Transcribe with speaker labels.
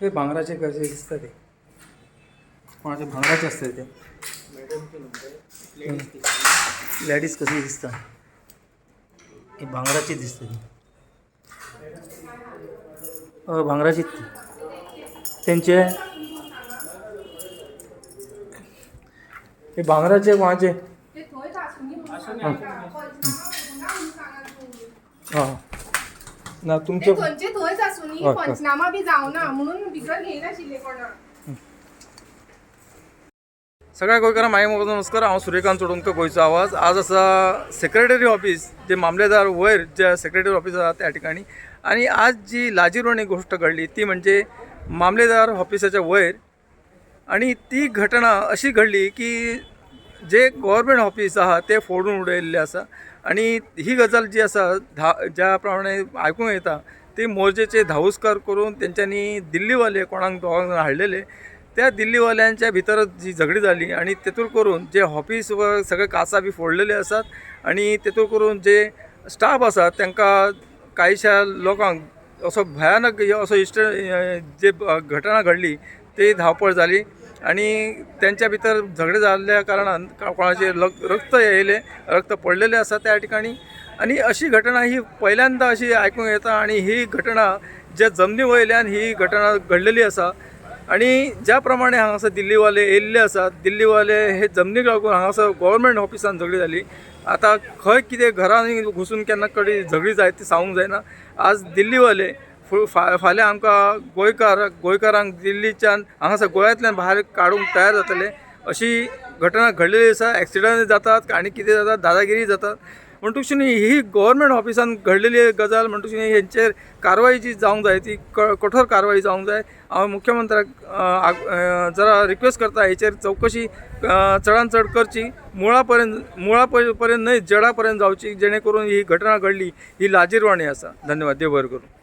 Speaker 1: ते भांगराचे कसे दिसतात ते? कोणाचे भांगराचे असते ते? लेडीज कशी दिसतात? ही भांगराची दिसते भांगराची त्यांचे हे भांगराचे कोणाचे हां ना तुमचे.
Speaker 2: पंचनामा बी जावना म्हणून भितर घेयनाशिल्ले कोणा.
Speaker 1: सगळ्या गोंयकारांक माय मोग नमस्कार. हांव सूर्यकांत चोडणकर गोंयचो आवाज. आज आसा सेक्रेटरी ऑफिस जे मामलेदार वयर जे सेक्रेटरी ऑफिस आसा त्या ठिकाणी. आणि आज जी लाजिरवाणी गोष्ट घडली ती म्हणजे मामलेदार ऑफिसाच्या वयर. आणि ती घटना अशी घडली की जे गव्हर्मेंट ऑफिस आहा ते फोडून उडयल्ले आसा. आणि ही गजाल जी आसा धा ज्या प्रमाणे आयकूंक येता ती मोर्जेचे धावस्कार करून तेंच्यांनी दिल्लीवाले कोणाक दोगांक हाडलेले. त्या दिल्लीवाल्यांच्या भितर जी झगडी जाली आणि तेतून करून जे ऑफिस व सगळे कासा बी फोडलेले आसात आणि तेतून करून जे स्टाफ आसात तांकां काहीशा लोकांक असो भयानक असो इश्ट जे घटना घडली ती धावपळ जाली आणि त्यांच्या भितर झगडे जाल्ल्या कारणान कोणाचे लक रक्त येयले रक्त पडलेले असतात त्या ठिकाणी. आणि अशी घटना ही पहिल्यांदा अशी आयकूंक येता आणि ही घटना ज्या जमनी वयल्यान ही घटना घडलेली आसा आणि ज्या प्रमाणे हांगासर दिल्लीवाले येयल्ले आसात दिल्लीवाले हे जमनीक लागून हांगासर गोवोरमेंट ऑफिसान झगडी जाली. आतां खंय कितें घरांनी घुसून केन्ना कडेन झगडी जाय ती सांगूंक जायना. आज दिल्लीवाले फु- फा फाल्यां आमकां गोंयकार गोंयकारांक दिल्लीच्यान हांगासर गोंयांतल्यान भायर काडूंक तयार जातले. अशी घटना घडलेली आसा. एक्सिडंट जातात आनी कितें जातात दादागिरी जातात. म्हणटकुच न्ही ही गव्हर्मेंट ऑफिसान घडलेली गजाल. म्हणटकुच न्ही हेंचेर कारवाई जी जावंक जाय ती क कठोर कारवाई जावंक जाय. हांव मुख्यमंत्र्याक जरा रिक्वेस्ट करता हेचेर चवकशी चडांत चडान चड करची. मुळा पर्यंत मुळा पर्यंत न्हय जडा पर्यंत जावची जेणे करून ही घटना घडली. ही लाजीरवाणी आसा धन्यवाद. देव बरें करूं